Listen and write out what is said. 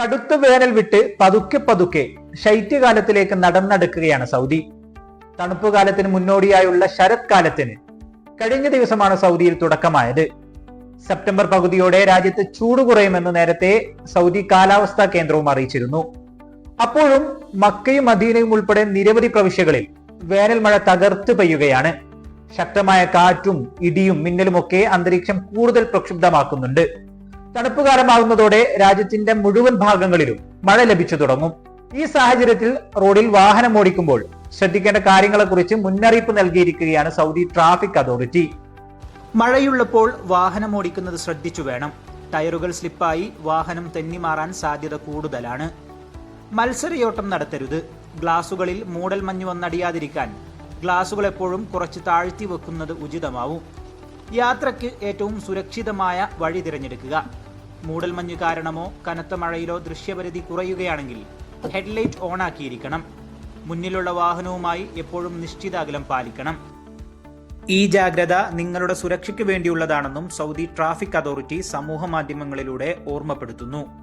കടുത്ത വേനൽ വിട്ട് പതുക്കെ പതുക്കെ ശൈത്യകാലത്തിലേക്ക് നടന്നെടുക്കുകയാണ് സൗദി. തണുപ്പ് കാലത്തിന് മുന്നോടിയായുള്ള ശരത് കാലത്തിന് കഴിഞ്ഞ ദിവസമാണ് സൗദിയിൽ തുടക്കമായത്. സെപ്റ്റംബർ പകുതിയോടെ രാജ്യത്ത് ചൂട് കുറയുമെന്ന് നേരത്തെ സൗദി കാലാവസ്ഥാ കേന്ദ്രവും അറിയിച്ചിരുന്നു. അപ്പോഴും മക്കയും മദീനയും ഉൾപ്പെടെ നിരവധി പ്രവിശ്യകളിൽ വേനൽ മഴ തകർത്ത് പെയ്യുകയാണ്. ശക്തമായ കാറ്റും ഇടിയും മിന്നലുമൊക്കെ അന്തരീക്ഷം കൂടുതൽ പ്രക്ഷുബ്ധമാക്കുന്നുണ്ട്. തണുപ്പ് കാലമാകുന്നതോടെ രാജ്യത്തിന്റെ മുഴുവൻ ഭാഗങ്ങളിലും മഴ ലഭിച്ചു തുടങ്ങും. ഈ സാഹചര്യത്തിൽ റോഡിൽ വാഹനം ഓടിക്കുമ്പോൾ ശ്രദ്ധിക്കേണ്ട കാര്യങ്ങളെക്കുറിച്ച് മുന്നറിയിപ്പ് നൽകിയിരിക്കുകയാണ് സൗദി ട്രാഫിക് അതോറിറ്റി. മഴയുള്ളപ്പോൾ വാഹനം ഓടിക്കുന്നത് ശ്രദ്ധിച്ചു വേണം. ടയറുകൾ സ്ലിപ്പായി വാഹനം തെന്നിമാറാൻ സാധ്യത കൂടുതലാണ്. മത്സരയോട്ടം നടത്തരുത്. ഗ്ലാസുകളിൽ മൂടൽ മഞ്ഞ് വന്നടിയാതിരിക്കാൻ ഗ്ലാസുകൾ എപ്പോഴും കുറച്ച് താഴ്ത്തി വെക്കുന്നത് ഉചിതമാവും. യാത്രയ്ക്ക് ഏറ്റവും സുരക്ഷിതമായ വഴി തിരഞ്ഞെടുക്കുക. മൂടൽമഞ്ഞ് കാരണമോ കനത്ത മഴയിലോ ദൃശ്യപരിധി കുറയുകയാണെങ്കിൽ ഹെഡ്ലൈറ്റ് ഓണാക്കിയിരിക്കണം. മുന്നിലുള്ള വാഹനവുമായി എപ്പോഴും നിശ്ചിത അകലം പാലിക്കണം. ഈ ജാഗ്രത നിങ്ങളുടെ സുരക്ഷയ്ക്ക് വേണ്ടിയുള്ളതാണെന്നും സൗദി ട്രാഫിക് അതോറിറ്റി സമൂഹ മാധ്യമങ്ങളിലൂടെ ഓർമ്മപ്പെടുത്തുന്നു.